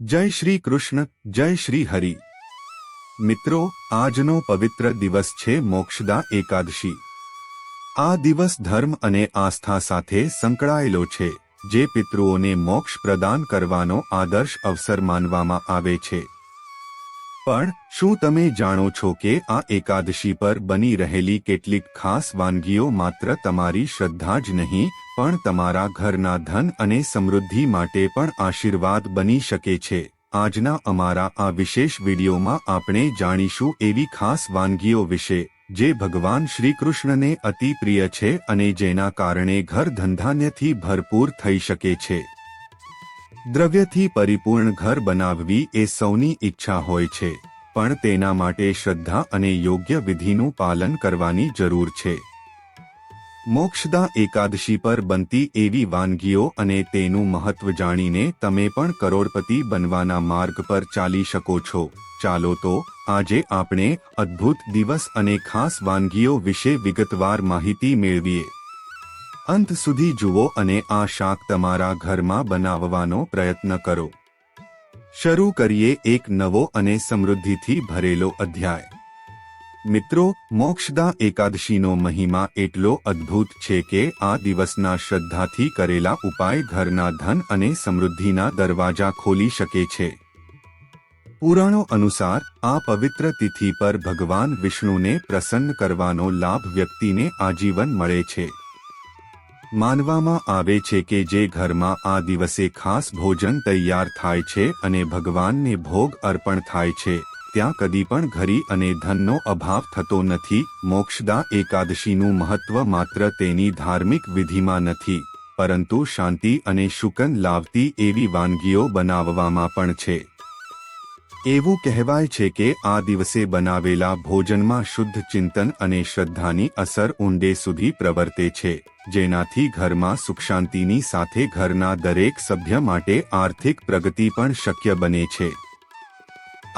જય શ્રી કૃષ્ણ, જય શ્રી હરિ. મિત્રો, આજનો પવિત્ર દિવસ છે મોક્ષદા એકાદશી. આ દિવસ ધર્મ અને આસ્થા સાથે સંકળાયેલો છે, જે પિતૃઓને મોક્ષ પ્રદાન કરવાનો આદર્શ અવસર માનવામાં આવે છે. પણ, શું તમે જાણો છો કે આ એકાદશી પર બની રહેલી કેટલીક ખાસ વાનગીઓ માત્ર તમારી શ્રદ્ધા જ નહીં પણ તમારા ઘરના ધન અને સમૃદ્ધિ માટે પણ આશીર્વાદ બની શકે છે. આજના અમારા આ વિશેષ વિડીયોમાં આપણે જાણીશું એવી ખાસ વાનગીઓ વિશે, જે ભગવાન શ્રી કૃષ્ણને અતિ પ્રિય છે અને જેના કારણે ઘર ધંધાન્યથી ભરપૂર થઈ શકે છે. દ્રવ્યથી પરિપૂર્ણ ઘર બનાવવી એ સૌની ઈચ્છા હોય છે, પણ તેના માટે શ્રદ્ધા અને યોગ્ય વિધિનું પાલન કરવાની જરૂર છે. મોક્ષદા એકાદશી પર બનતી એવી વાનગીઓ અને તેનું મહત્વ જાણીને તમે પણ કરોડપતિ બનવાના માર્ગ પર ચાલી શકો છો. ચાલો તો, આજે આપણે અદ્ભુત દિવસ અને ખાસ વાનગીઓ વિશે વિગતવાર માહિતી મેળવીએ. અંત સુધી જુઓ અને આ શાક તમારા ઘરમાં બનાવવાનો પ્રયત્ન કરો. શરૂ કરીએ એક નવો અને સમૃદ્ધિથી ભરેલો અધ્યાય. મિત્રો, મોક્ષદા એકાદશીનો મહિમા એટલો અદ્ભુત છે કે આ દિવસના શ્રદ્ધાથી કરેલા ઉપાય ઘરના ધન અને સમૃદ્ધિના દરવાજા ખોલી શકે છે. પુરાણો અનુસાર, આ પવિત્ર તિથિ પર ભગવાન વિષ્ણુને પ્રસન્ન કરવાનો લાભ વ્યક્તિને આજીવન મળે છે. માનવામાં આવે છે કે જે ઘરમાં આ દિવસે ખાસ ભોજન તૈયાર થાય છે અને ભગવાનને ભોગ અર્પણ થાય છે. ત્યાં કદી પણ ઘરી અને ધનનો અભાવ થતો નથી. મોક્ષદા એકાદશીનું મહત્વ માત્ર તેની ધાર્મિક વિધિમાં નથી, પરંતુ શાંતિ અને શુકન લાવતી એવી વાનગીઓ બનાવવામાં પણ છે. એવું કહેવાય છે કે આ દિવસે બનાવેલા ભોજનમાં શુદ્ધ ચિંતન અને શ્રદ્ધાની અસર ઊંડે સુધી પ્રવર્તે છે, જેનાથી ઘરમાં સુખ શાંતિની સાથે ઘરના દરેક સભ્ય માટે આર્થિક પ્રગતિ પણ શક્ય બને છે.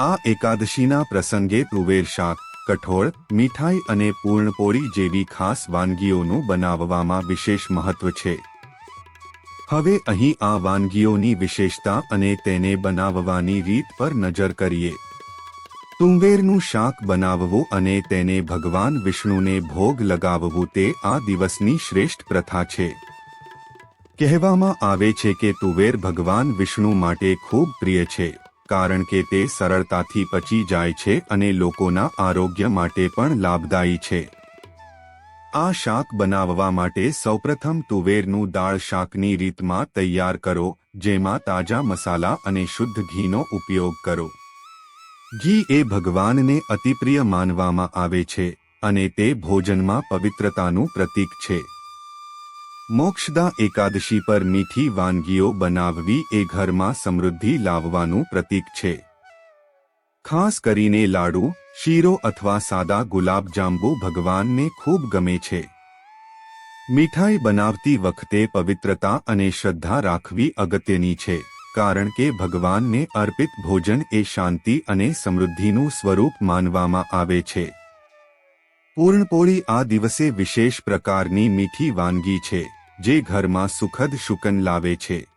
આ એકાદશીના પ્રસંગે તુવેર શાક, કઠોળ, મીઠાઈ અને પૂર્ણપોળી જેવી ખાસ વાનગીઓનું બનાવવામાં વિશેષ મહત્વ છે. હવે અહીં આ વાનગીઓની વિશેષતા અને તેને બનાવવાની રીત પર નજર કરીએ. તુંવેરનું શાક બનાવવું અને તેને ભગવાન વિષ્ણુને ભોગ લગાવવું તે આ દિવસની શ્રેષ્ઠ પ્રથા છે. કહેવામાં આવે છે કે તુવેર ભગવાન વિષ્ણુ માટે ખૂબ પ્રિય છે. કારણ કે તે સરળતાથી પચી જાય છે અને લોકોના આરોગ્ય માટે પણ લાભદાયી છે. આ શાક બનાવવા માટે સૌપ્રથમ તુવેરનું દાળ શાકની રીતમાં તૈયાર કરો, જેમાં તાજા મસાલા અને શુદ્ધ ઘીનો ઉપયોગ કરો. ઘી એ ભગવાનને અતિપ્રિય માનવામાં આવે છે અને તે ભોજનમાં પવિત્રતાનું પ્રતીક છે. મોક્ષદા એકાદશી પર મીઠી વાનગીઓ બનાવવી એ ઘરમાં સમૃદ્ધિ લાવવાનું પ્રતીક છે. ખાસ કરીને લાડુ, શીરો અથવા સાદા ગુલાબજાંબુ ભગવાનને ખૂબ ગમે છે. મીઠાઈ બનાવતી વખતે પવિત્રતા અને શ્રદ્ધા રાખવી અગત્યની છે, કારણ કે ભગવાનને અર્પિત ભોજન એ શાંતિ અને સમૃદ્ધિનું સ્વરૂપ માનવામાં આવે છે. પૂર્ણપોળી આ દિવસે વિશેષ પ્રકારની મીઠી વાનગી છે. જે ઘરમાં સુખદ શુકન લાવે છે.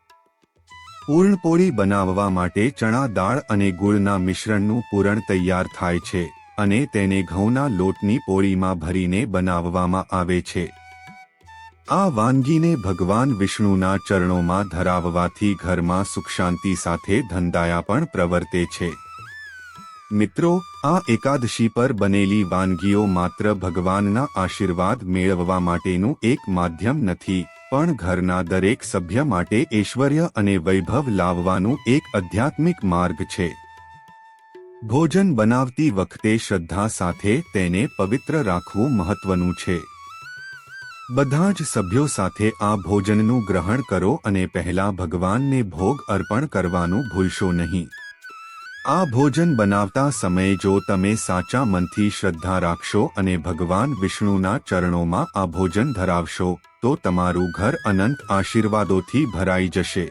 પૂર્ણપોળી બનાવવા માટે ચણા દાળ અને ગુળના મિશ્રણનું પૂરણ તૈયાર થાય છે અને તેને ઘઉંના લોટની પોળીમાં ભરીને બનાવવામાં આવે છે. આ વાનગીને ભગવાન વિષ્ણુના ચરણોમાં ધરાવવાથી ઘરમાં સુખ શાંતિ સાથે ધંધાયા પણ પ્રવર્તે છે. મિત્રો, આ એકાદશી પર બનેલી વાનગીઓ માત્ર ભગવાનના આશીર્વાદ મેળવવા માટેનું એક માધ્યમ નથી. પણ ઘરના દરેક સભ્ય માટે ઐશ્વર્ય અને વૈભવ લાવવાનું એક આધ્યાત્મિક માર્ગ છે. ભોજન બનાવતી વખતે શ્રદ્ધા સાથે તેને પવિત્ર રાખવું મહત્વનું છે. બધા જ સભ્યો સાથે આ ભોજનનું ગ્રહણ કરો અને પહેલા ભગવાનને ભોગ અર્પણ કરવાનું ભૂલશો નહીં. આ ભોજન બનાવતા સમયે જો તમે સાચા મનથી શ્રદ્ધા રાખશો અને ભગવાન વિષ્ણુના ચરણોમાં આ ભોજન ધરાવશો, તો તમારું ઘર અનંત આશીર્વાદોથી ભરાઈ જશે.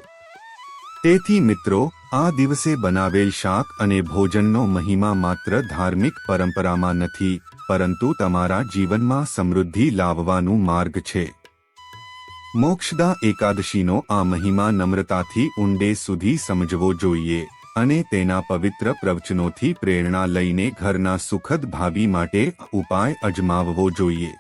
તેથી મિત્રો, આ દિવસે બનાવેલ શાક અને ભોજનનો મહિમા માત્ર ધાર્મિક પરંપરામાં નથી, પરંતુ તમારા જીવનમાં સમૃદ્ધિ લાવવાનું માર્ગ છે. મોક્ષદા એકાદશીનો આ મહિમા નમ્રતાથી ઊંડે સુધી સમજવો જોઈએ. અને તેના પવિત્ર પ્રવચનોથી પ્રેરણા લઈને ઘરના સુખદ ભાવિ માટે ઉપાય અજમાવવો જોઈએ.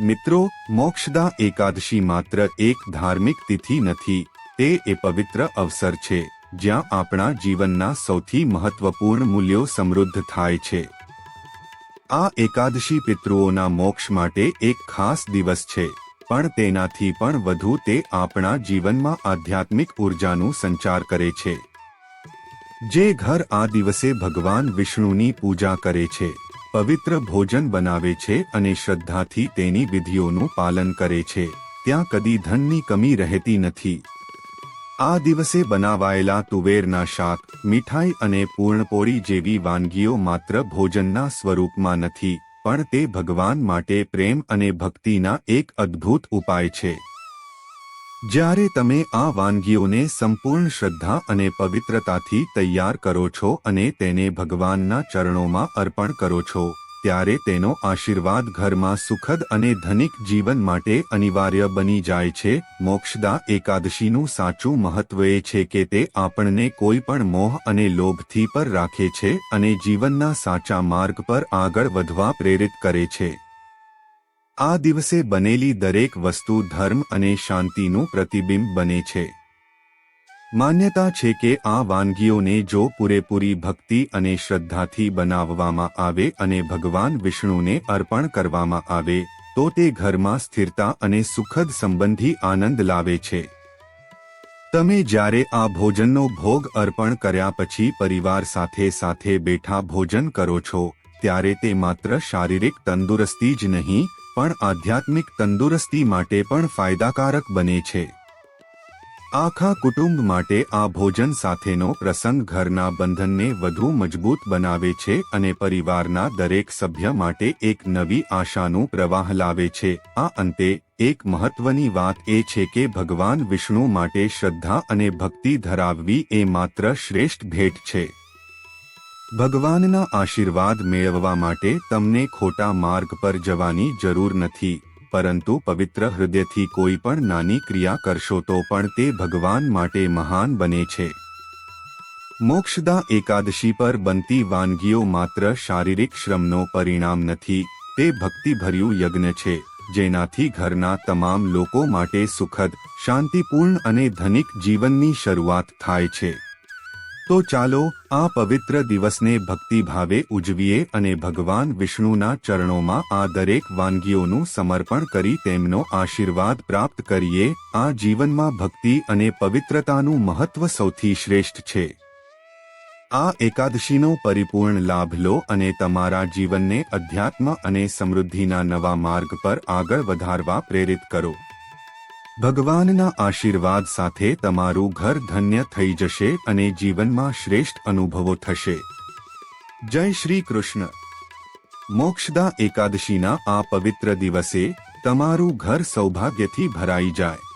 મિત્રો, મોક્ષદા એકાદશી માત્ર એક ધાર્મિક તિથિ નથી, તે એ પવિત્ર અવસર છે, જ્યાં આપણા જીવનના સૌથી મહત્વપૂર્ણ મૂલ્યો સમૃદ્ધ થાય છે. આ એકાદશી પિતૃઓના મોક્ષ માટે એક ખાસ દિવસ છે, પણ તેનાથી પણ વધુ તે આપણા જીવનમાં આધ્યાત્મિક ઉર્જાનું સંચાર કરે છે. જે ઘર આ દિવસે ભગવાન વિષ્ણુની પૂજા કરે છે, પવિત્ર ભોજન બનાવે છે અને શ્રદ્ધાથી તેની વિધિઓનું પાલન કરે છે, ત્યાં કદી ધનની કમી રહેતી નથી. આ દિવસે બનાવાયેલા તુવેરના શાક, મીઠાઈ અને પૂર્ણપોળી જેવી વાનગીઓ માત્ર ભોજનના સ્વરૂપમાં નથી, પણ તે ભગવાન માટે પ્રેમ અને ભક્તિના એક અદ્ભુત ઉપાય છે. જ્યારે તમે આ વાનગીઓને સંપૂર્ણ શ્રદ્ધા અને પવિત્રતાથી તૈયાર કરો છો અને તેને ભગવાનના ચરણોમાં અર્પણ કરો છો, ત્યારે તેનો આશીર્વાદ ઘરમાં સુખદ અને ધનિક જીવન માટે અનિવાર્ય બની જાય છે. મોક્ષદા એકાદશીનું સાચું મહત્વ એ છે કે તે આપણને કોઈ પણ મોહ અને લોભથી પર રાખે છે અને જીવનના સાચા માર્ગ પર આગળ વધવા પ્રેરિત કરે છે. આ દિવસે બનેલી દરેક વસ્તુ ધર્મ અને શાંતિનું પ્રતિબિંબ બને છે. માન્યતા છે કે આ વાનગીઓને જો પૂરેપૂરી ભક્તિ અને શ્રદ્ધાથી બનાવવામાં આવે અને ભગવાન વિષ્ણુને અર્પણ કરવામાં આવે, તો તે ઘરમાં સ્થિરતા અને સુખદ સંબંધી આનંદ લાવે છે. તમે જ્યારે આ ભોજનનો ભોગ અર્પણ કર્યા પછી પરિવાર સાથે સાથે બેઠા ભોજન કરો છો, ત્યારે તે માત્ર શારીરિક તંદુરસ્તી જ નહીં પણ આધ્યાત્મિક તંદુરસ્તી માટે પણ ફાયદાકારક બને છે. આખા કુટુંબ માટે આ ભોજન સાથેનો પ્રસંગ ઘરના બંધનને વધુ મજબૂત બનાવે છે અને પરિવારના દરેક સભ્ય માટે એક નવી આશાનું પ્રવાહ લાવે છે. આ અંતે, એક મહત્વની વાત એ છે કે ભગવાન વિષ્ણુ માટે શ્રદ્ધા અને ભક્તિ ધરાવવી એ માત્ર શ્રેષ્ઠ ભેટ છે. ભગવાનના આશીર્વાદ મેળવવા માટે તમને ખોટા માર્ગ પર જવાની જરૂર નથી, પરંતુ પવિત્ર હૃદયથી કોઈ પણ નાની ક્રિયા કરશો તો પણ તે ભગવાન માટે મહાન બને છે. મોક્ષદા એકાદશી પર બનતી વાનગીઓ માત્ર શારીરિક શ્રમનો પરિણામ નથી, તે ભક્તિભર્યું યજ્ઞ છે, જેનાથી ઘરના તમામ લોકો માટે સુખદ, શાંતિપૂર્ણ અને ધનિક જીવનની શરૂઆત થાય છે. તો ચાલો આ પવિત્ર દિવસને ભક્તિભાવે ઉજવીએ અને ભગવાન વિષ્ણુના ચરણોમાં આ દરેક વાનગીઓનું સમર્પણ કરી તેમનો આશીર્વાદ પ્રાપ્ત કરીએ. આ જીવનમાં ભક્તિ અને પવિત્રતાનું મહત્વ સૌથી શ્રેષ્ઠ છે. આ એકાદશીનો પરિપૂર્ણ લાભ લો અને તમારા જીવનને અધ્યાત્મ અને સમૃદ્ધિના નવા માર્ગ પર આગળ વધારવા પ્રેરિત કરો. ભગવાનના આશીર્વાદ સાથે તમારું ઘર ધન્ય થઈ જશે અને જીવનમાં શ્રેષ્ઠ અનુભવો થશે. જય શ્રી કૃષ્ણ. મોક્ષદા એકાદશીના આ પવિત્ર દિવસે તમારું ઘર સૌભાગ્યથી ભરાઈ જાય.